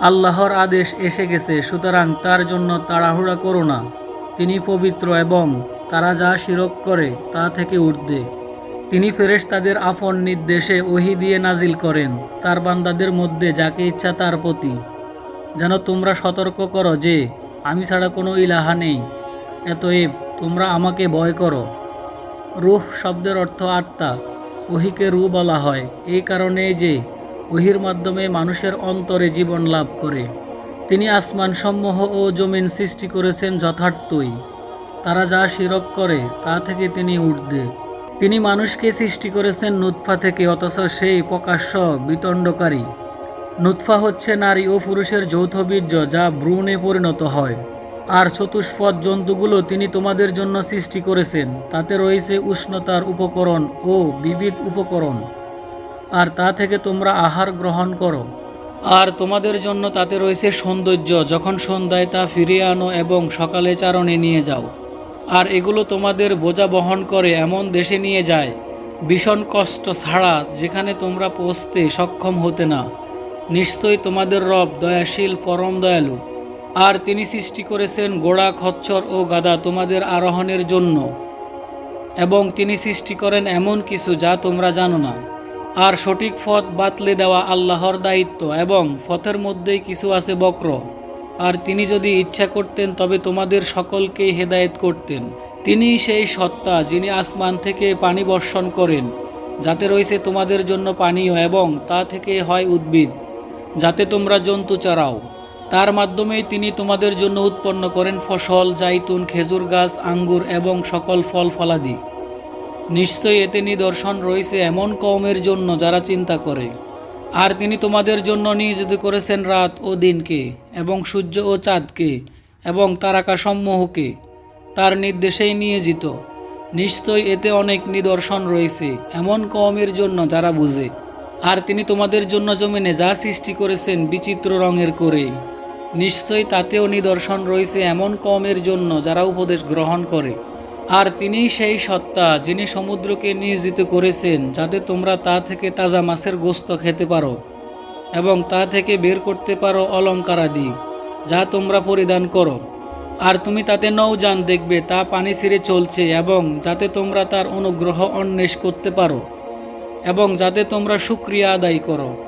আল্লাহর আদেশ এসে গেছে, সুতরাং তার জন্য তাড়াহুড়া করো না। তিনি পবিত্র এবং তারা যা শিরক করে তা থেকে উঠবে তিনি ফেরেশতাদের আপন নির্দেশে ওহি দিয়ে নাজিল করেন, তার বান্দাদের মধ্যে যাকে ইচ্ছা তার প্রতি। যেন তোমরা সতর্ক করো যে, আমি ছাড়া কোনো ইলাহা নেই এতএব তোমরা আমাকে ভয় করো। রুহ শব্দের অর্থ আত্মা, ওহিকে রু বলা হয়। এই কারণে যে ওহির মাধ্যমে মানুষের অন্তরে জীবন লাভ করে। তিনি আসমান সমূহ ও জমিন সৃষ্টি করেছেন যথার্থই। তারা যা শিরক করে, তা থেকে তিনি ঊর্ধ্বে। তিনি মানুষকে সৃষ্টি করেছেন নুৎফা থেকে, অথচ সেই প্রকাশ্য বিতণ্ডকারী। নুৎফা হচ্ছে নারী ও পুরুষের যৌথ বীর্য, যা ভ্রূণে পরিণত হয়। আর চতুষ্পদ জন্তুগুলো তিনি তোমাদের জন্য সৃষ্টি করেছেন। তাতে রয়েছে উষ্ণতার উপকরণ ও বিবিধ উপকরণ। আর তা থেকে তোমরা আহার গ্রহণ করো। আর তোমাদের জন্য তাতে রয়েছে সৌন্দর্য, যখন সন্ধ্যায় তা ফিরিয়ে আনো এবং সকালে চারণে নিয়ে যাও। আর এগুলো তোমাদের বোঝা বহন করে এমন দেশে নিয়ে যায়, ভীষণ কষ্ট ছাড়া যেখানে তোমরা পৌঁছতে সক্ষম হতে না। নিশ্চয়ই তোমাদের রব দয়াশীল, পরম দয়ালু। আর তিনি সৃষ্টি করেছেন গোড়া, খচ্চর ও গাদা তোমাদের আরোহণের জন্য। এবং তিনি সৃষ্টি করেন এমন কিছু যা তোমরা জানো না। আর সঠিক পথ বাতলে দেওয়া আল্লাহর দায়িত্ব এবং পথের মধ্যেই কিছু আছে বক্র। আর তিনি যদি ইচ্ছা করতেন, তবে তোমাদের সকলকেই হেদায়েত করতেন। তিনি সেই সত্তা যিনি আসমান থেকে পানি বর্ষণ করেন, যাতে রয়েছে তোমাদের জন্য পানীয় এবং তা থেকে হয় উদ্ভিদ, যাতে তোমরা জন্তু চড়াও। তার মাধ্যমেই তিনি তোমাদের জন্য উৎপন্ন করেন ফসল জাইতুন খেজুর গাছ, আঙ্গুর এবং সকল ফল ফলাদি নিশ্চয়ই এতে নিদর্শন রয়েছে এমন কমের জন্য যারা চিন্তা করে। আর তিনি তোমাদের জন্য নিয়োজিত করেছেন রাত ও দিনকে, এবং সূর্য ও চাঁদকে, এবং তারাকাসমূহকে তার নির্দেশেই নিয়োজিত। নিশ্চয়ই এতে অনেক নিদর্শন রয়েছে এমন কমের জন্য যারা বুঝে। আর তিনি তোমাদের জন্য জমিনে যা সৃষ্টি করেছেন বিচিত্র রঙের করে। নিশ্চয়ই তাতেও নিদর্শন রয়েছে এমন কমের জন্য যারা উপদেশ গ্রহণ করে। আর তিনিই সেই সত্তা যিনি সমুদ্রকে নিয়োজিত করেছেন, যাতে তোমরা তা থেকে তাজা মাছের গোস্ত খেতে পারো এবং তা থেকে বের করতে পারো অলঙ্কারাদি যা তোমরা পরিধান করো। আর তুমি তাতে নৌযান দেখবে, তা পানি ছিঁড়ে চলছে এবং যাতে তোমরা তার অনুগ্রহ অন্বেষ করতে পারো এবং যাতে তোমরা সুক্রিয়া আদায় করো।